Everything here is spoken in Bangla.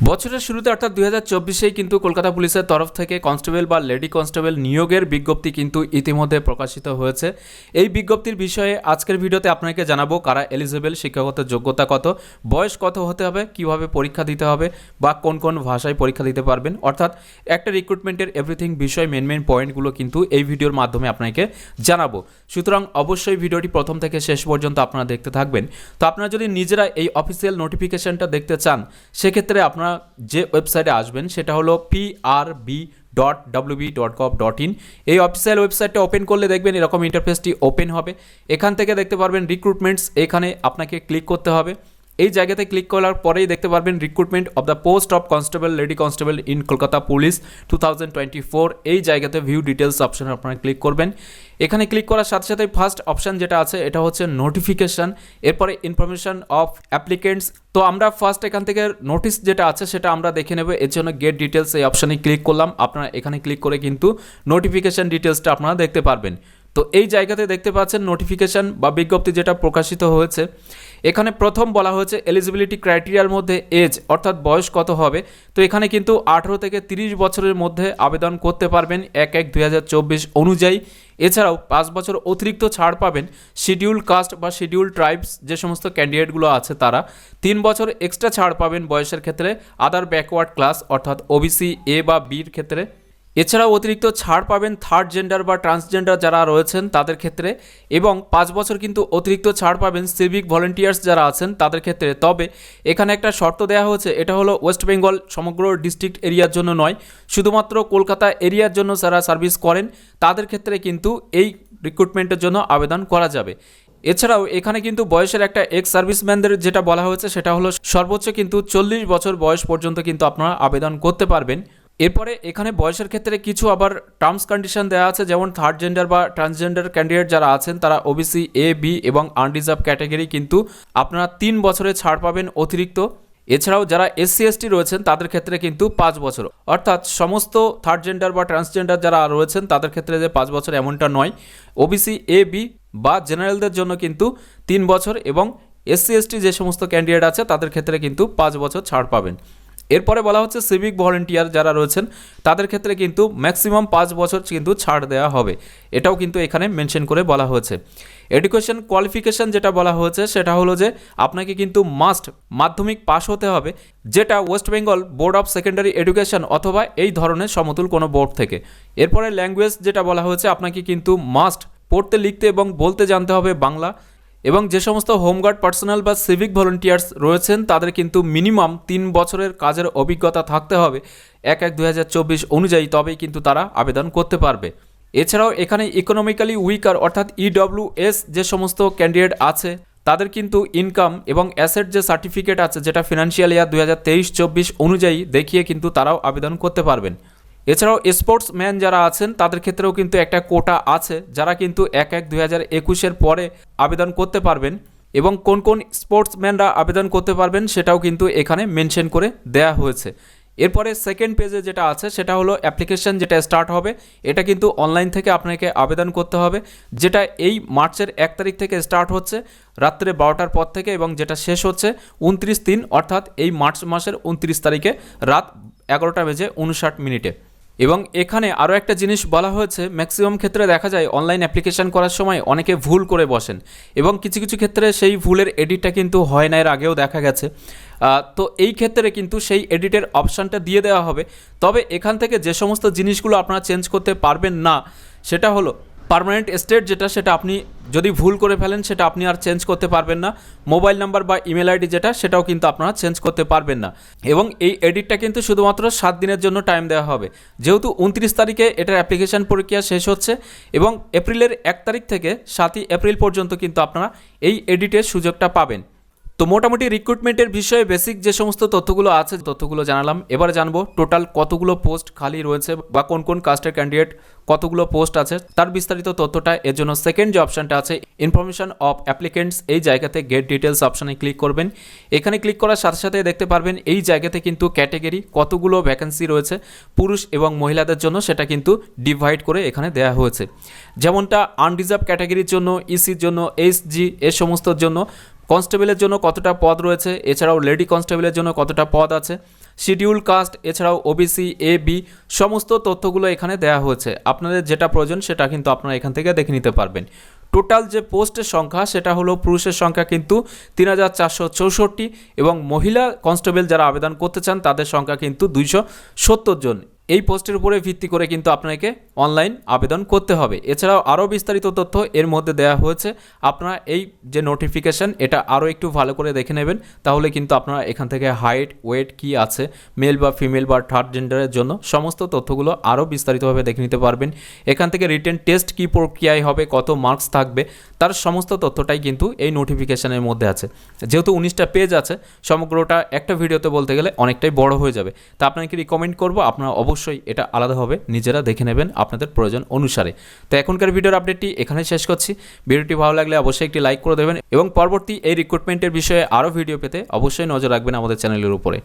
বছরের শুরুতে অর্থাৎ দুই হাজার চব্বিশেই কিন্তু কলকাতা পুলিশের তরফ থেকে কনস্টেবল বা লেডি কনস্টেবল নিয়োগের বিজ্ঞপ্তি কিন্তু ইতিমধ্যে প্রকাশিত হয়েছে। এই বিজ্ঞপ্তির বিষয়ে আজকের ভিডিওতে আপনাকে জানাব কারা এলিজিবল, শিক্ষাগত যোগ্যতা কত, বয়স কত হতে হবে, কীভাবে পরীক্ষা দিতে হবে বা কোন কোন ভাষায় পরীক্ষা দিতে পারবেন। অর্থাৎ একটা রিক্রুটমেন্টের এভরিথিং বিষয় মেন মেন পয়েন্টগুলো কিন্তু এই ভিডিওর মাধ্যমে আপনাকে জানাব। সুতরাং অবশ্যই ভিডিওটি প্রথম থেকে শেষ পর্যন্ত আপনারা দেখতে থাকবেন। তো আপনারা যদি নিজেরা এই অফিসিয়াল নোটিফিকেশনটা দেখতে চান, সেক্ষেত্রে আপনারা যে ওয়েবসাইটে আসবেন, সেটা হলো PRB dot WB dot gov dot in এই অফিসিয়াল ওয়েবসাইটটা ওপেন করলে দেখবেন এরকম ইন্টারফেসটি ওপেন হবে। এখান থেকে দেখতে পারবেন রিক্রুটমেন্টস এখানে আপনাকে ক্লিক করতে হবে। এই জায়গাতে ক্লিক করার পরেই দেখতে পারবেন recruitment of the post of constable lady constable in Kolkata police to এই জায়গাতে ভিউ ডিটেলস অপশানে আপনারা ক্লিক করবেন। এখানে ক্লিক করার সাথে সাথে ফার্স্ট অপশান যেটা আছে, এটা হচ্ছে নোটিফিকেশান এরপরে ইনফরমেশন অফ অ্যাপ্লিকেন্টস তো আমরা ফার্স্ট এখান থেকে নোটিশ যেটা আছে, সেটা আমরা দেখে নেব। এর জন্য গেট ডিটেলস এই অপশানে ক্লিক করলাম। আপনারা এখানে ক্লিক করে কিন্তু নোটিফিকেশান ডিটেলসটা আপনারা দেখতে পারবেন। তো এই জায়গাতে দেখতে পাচ্ছেন নোটিফিকেশান বা বিজ্ঞপ্তি যেটা প্রকাশিত হয়েছে। এখানে প্রথম বলা হয়েছে এলিজিবিলিটি ক্রাইটেরিয়ার মধ্যে এজ অর্থাৎ বয়স কত হবে। তো এখানে কিন্তু আঠেরো থেকে তিরিশ বছরের মধ্যে আবেদন করতে পারবেন এক এক দুই অনুযায়ী। এছাড়াও পাঁচ বছর অতিরিক্ত ছাড় পাবেন শিডিউল কাস্ট বা শিডিউল ট্রাইবস যে সমস্ত ক্যান্ডিডেটগুলো আছে তারা। তিন বছর এক্সট্রা ছাড় পাবেন বয়সের ক্ষেত্রে আদার ব্যাকওয়ার্ড ক্লাস অর্থাৎ ওবিসি এ বা বির ক্ষেত্রে। এছাড়াও অতিরিক্ত ছাড় পাবেন থার্ড জেন্ডার বা ট্রান্সজেন্ডার যারা রয়েছেন তাদের ক্ষেত্রে এবং পাঁচ বছর কিন্তু অতিরিক্ত ছাড় পাবেন সিভিক ভলেন্টিয়ার্স যারা আছেন তাদের ক্ষেত্রে। তবে এখানে একটা শর্ত দেওয়া হয়েছে, এটা হলো ওয়েস্ট বেঙ্গল সমগ্র ডিস্ট্রিক্ট এরিয়ার জন্য নয়, শুধুমাত্র কলকাতা এরিয়ার জন্য যারা সার্ভিস করেন তাদের ক্ষেত্রে কিন্তু এই রিক্রুটমেন্টের জন্য আবেদন করা যাবে। এছাড়াও এখানে কিন্তু বয়সের একটা এক্স সার্ভিসম্যানদের যেটা বলা হয়েছে সেটা হলো সর্বোচ্চ কিন্তু চল্লিশ বছর বয়স পর্যন্ত কিন্তু আপনারা আবেদন করতে পারবেন। এরপরে এখানে বয়সের ক্ষেত্রে কিছু আবার টার্মস কন্ডিশন দেওয়া আছে, যেমন থার্ড জেন্ডার বা ট্রান্সজেন্ডার ক্যান্ডিডেট যারা আছেন, তারা ওবিসি এ বি এবং আনরিজার্ভ ক্যাটাগরি কিন্তু আপনারা তিন বছরে ছাড় পাবেন অতিরিক্ত। এছাড়াও যারা এসসি এসটি রয়েছেন, তাদের ক্ষেত্রে কিন্তু পাঁচ বছর। অর্থাৎ সমস্ত থার্ড জেন্ডার বা ট্রান্সজেন্ডার যারা রয়েছেন, তাদের ক্ষেত্রে যে পাঁচ বছর এমনটা নয়। ওবিসি এ বি বা জেনারেলদের জন্য কিন্তু তিন বছর এবং এসসি এসটি যে সমস্ত ক্যান্ডিডেট আছে, তাদের ক্ষেত্রে কিন্তু পাঁচ বছর ছাড় পাবেন। এরপরে বলা হচ্ছে সিভিক ভলেন্টিয়ার যারা রয়েছেন, তাদের ক্ষেত্রে কিন্তু ম্যাক্সিমাম পাঁচ বছর কিন্তু ছাড় দেওয়া হবে। এটাও কিন্তু এখানে মেনশন করে বলা হয়েছে। এডুকেশন কোয়ালিফিকেশন যেটা বলা হয়েছে, সেটা হলো যে আপনাকে কিন্তু মাস্ট মাধ্যমিক পাস হতে হবে, যেটা West Bengal board of secondary education অথবা এই ধরনের সমতুল কোনো বোর্ড থেকে। এরপরে ল্যাঙ্গুয়েজ যেটা বলা হয়েছে, আপনাকে কিন্তু মাস্ট পড়তে, লিখতে এবং বলতে জানতে হবে বাংলা। এবং যে সমস্ত হোমগার্ড পার্সোনাল বা সিভিক ভলেন্টিয়ার্স রয়েছেন, তাদের কিন্তু মিনিমাম তিন বছরের কাজের অভিজ্ঞতা থাকতে হবে এক এক দুই অনুযায়ী, তবেই কিন্তু তারা আবেদন করতে পারবে। এছাড়াও এখানে ইকোনমিক্যালি উইকার অর্থাৎ ইডব্লিউএস যে সমস্ত ক্যান্ডিডেট আছে, তাদের কিন্তু ইনকাম এবং অ্যাসেট যে সার্টিফিকেট আছে, যেটা ফিনান্সিয়াল ইয়ার দু হাজার অনুযায়ী দেখিয়ে কিন্তু তারাও আবেদন করতে পারবেন। এছাড়াও স্পোর্টসম্যান যারা আছেন, তাদের ক্ষেত্রেও কিন্তু একটা কোটা আছে, যারা কিন্তু এক এক দুই হাজার একুশের পরে আবেদন করতে পারবেন এবং কোন কোন স্পোর্টসম্যানরা আবেদন করতে পারবেন সেটাও কিন্তু এখানে মেনশন করে দেয়া হয়েছে। এরপরে সেকেন্ড পেজে যেটা আছে, সেটা হলো অ্যাপ্লিকেশন যেটা স্টার্ট হবে, এটা কিন্তু অনলাইন থেকে আপনাকে আবেদন করতে হবে, যেটা এই মার্চের এক তারিখ থেকে স্টার্ট হচ্ছে, রাত্রে বারোটার পর থেকে এবং যেটা শেষ হচ্ছে উনত্রিশ তিন, অর্থাৎ এই মার্চ মাসের উনত্রিশ তারিখে রাত এগারোটা বেজে উনষাট মিনিটে। এবং এখানে আরও একটা জিনিস বলা হয়েছে ম্যাক্সিমাম ক্ষেত্রে দেখা যায় অনলাইন অ্যাপ্লিকেশন করার সময় অনেকে ভুল করে বসেন এবং কিছু কিছু ক্ষেত্রে সেই ভুলের এডিটটা কিন্তু হয় না, এর আগেও দেখা গেছে। তো এই ক্ষেত্রে কিন্তু সেই এডিটের অপশানটা দিয়ে দেওয়া হবে। তবে এখান থেকে যে সমস্ত জিনিসগুলো আপনারা চেঞ্জ করতে পারবেন না, সেটা হলো পারমানেন্ট স্টেট যেটা সেটা আপনি যদি ভুল করে ফেলেন সেটা আপনি আর চেঞ্জ করতে পারবেন না। মোবাইল নাম্বার বা ইমেল আইডি যেটা সেটাও কিন্তু আপনারা চেঞ্জ করতে পারবেন না। এবং এই এডিটটা কিন্তু শুধুমাত্র সাত দিনের জন্য টাইম দেওয়া হবে। যেহেতু উনত্রিশ তারিখে এটার অ্যাপ্লিকেশান প্রক্রিয়া শেষ হচ্ছে এবং এপ্রিলের এক তারিখ থেকে সাতই এপ্রিল পর্যন্ত কিন্তু আপনারা এই এডিটের সুযোগটা পাবেন। তো মোটামুটি রিক্রুটমেন্টের বিষয়ে বেসিক যে সমস্ত তথ্যগুলো আছে তথ্যগুলো জানালাম। এবার জানব টোটাল কতগুলো পোস্ট খালি রয়েছে বা কোন কোন কাস্টের ক্যান্ডিডেট কতগুলো পোস্ট আছে, তার বিস্তারিত তথ্যটা এর জন্য সেকেন্ড যে অপশানটা আছে ইনফরমেশন অফ অ্যাপ্লিকেন্টস এই জায়গাতে গেট ডিটেলস অপশানে ক্লিক করবেন। এখানে ক্লিক করার সাথে সাথে দেখতে পারবেন এই জায়গাতে কিন্তু ক্যাটেগরি কতগুলো ভ্যাকেন্সি রয়েছে, পুরুষ এবং মহিলাদের জন্য সেটা কিন্তু ডিভাইড করে এখানে দেওয়া হয়েছে। যেমনটা আনরিজার্ভ ক্যাটাগরির জন্য ইসির জন্য এসজি এ সমস্তর জন্য কনস্টেবলের জন্য কতটা পদ রয়েছে, এছাড়াও লেডি কনস্টেবলের জন্য কতটা পদ আছে, শিডিউল কাস্ট, এছাড়াও ওবিসি এ বি সমস্ত তথ্যগুলো এখানে দেওয়া হয়েছে। আপনাদের যেটা প্রয়োজন সেটা কিন্তু আপনারা এখান থেকে দেখে নিতে পারবেন। টোটাল যে পোস্টের সংখ্যা সেটা হলো পুরুষের সংখ্যা কিন্তু তিন হাজার চারশো চৌষট্টি এবং মহিলা কনস্টেবল যারা আবেদন করতে চান তাদের সংখ্যা কিন্তু দুইশো সত্তর জন। এই পোস্টের উপরে ভিত্তি করে কিন্তু আপনাকে অনলাইন আবেদন করতে হবে। এছাড়াও আরও বিস্তারিত তথ্য এর মধ্যে দেওয়া হয়েছে। আপনারা এই যে নোটিফিকেশান এটা আরও একটু ভালো করে দেখে নেবেন। তাহলে কিন্তু আপনারা এখান থেকে হাইট ওয়েট কি আছে মেল বা ফিমেল বা থার্ড জেন্ডারের জন্য সমস্ত তথ্যগুলো আরও বিস্তারিতভাবে দেখে নিতে পারবেন। এখান থেকে রিটেন টেস্ট কী প্রক্রিয়ায় হবে, কত মার্কস থাকবে, তার সমস্ত তথ্যটাই কিন্তু এই নোটিফিকেশানের মধ্যে আছে। যেহেতু উনিশটা পেজ আছে, সমগ্রটা একটা ভিডিওতে বলতে গেলে অনেকটাই বড় হয়ে যাবে। তা আপনাকে রিকমেন্ড করব, আপনারা অবশ্যই এটা আলাদাভাবে নিজেরা দেখে নেবেন আপনাদের প্রয়োজন অনুসারে। তো এখনকার ভিডিওর আপডেটটি এখানে শেষ করছি। ভিডিওটি ভালো লাগলে অবশ্যই একটি লাইক করে দেবেন এবং পরবর্তী এই রিক্রুটমেন্টের বিষয়ে আরও ভিডিও পেতে অবশ্যই নজর রাখবেন আমাদের চ্যানেলের উপরে।